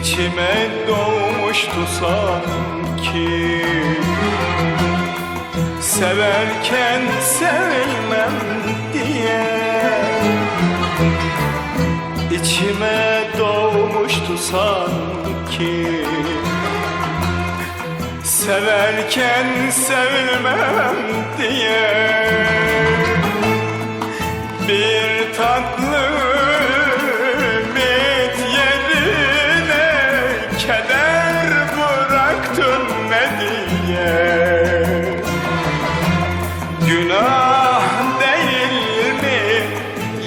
içime doğmuştu sanki. Severken sevilmem diye. İçime doğmuştu sanki. Severken sevilmem diye. Bir ne diye Günah değil mi?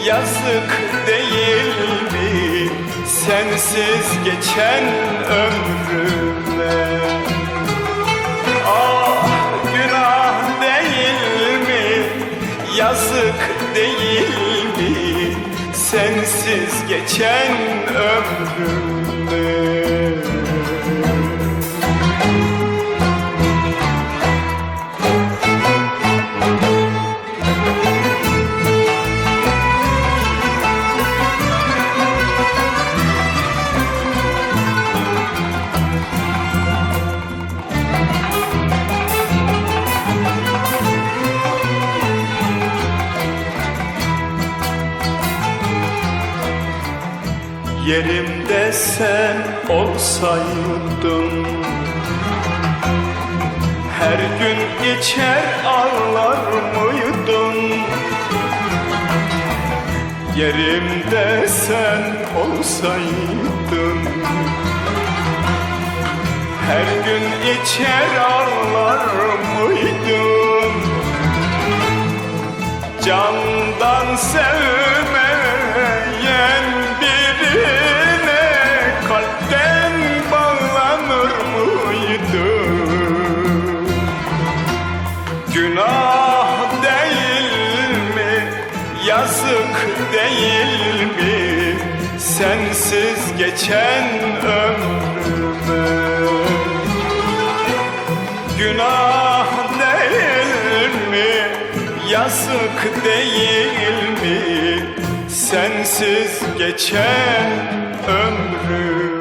Yazık değil mi? Sensiz geçen ömrüme Ah günah değil mi? Yazık değil mi? Sensiz geçen ömrüme Yerimde sen olsaydın. Her gün içer ağlar mıydın? Yerimde sen olsaydın. Her gün içer ağlar mıydın? Candan sevmeyen Yazık değil mi? Sensiz geçen ömrüme Günah değil mi? Yazık değil mi? Sensiz geçen ömrüm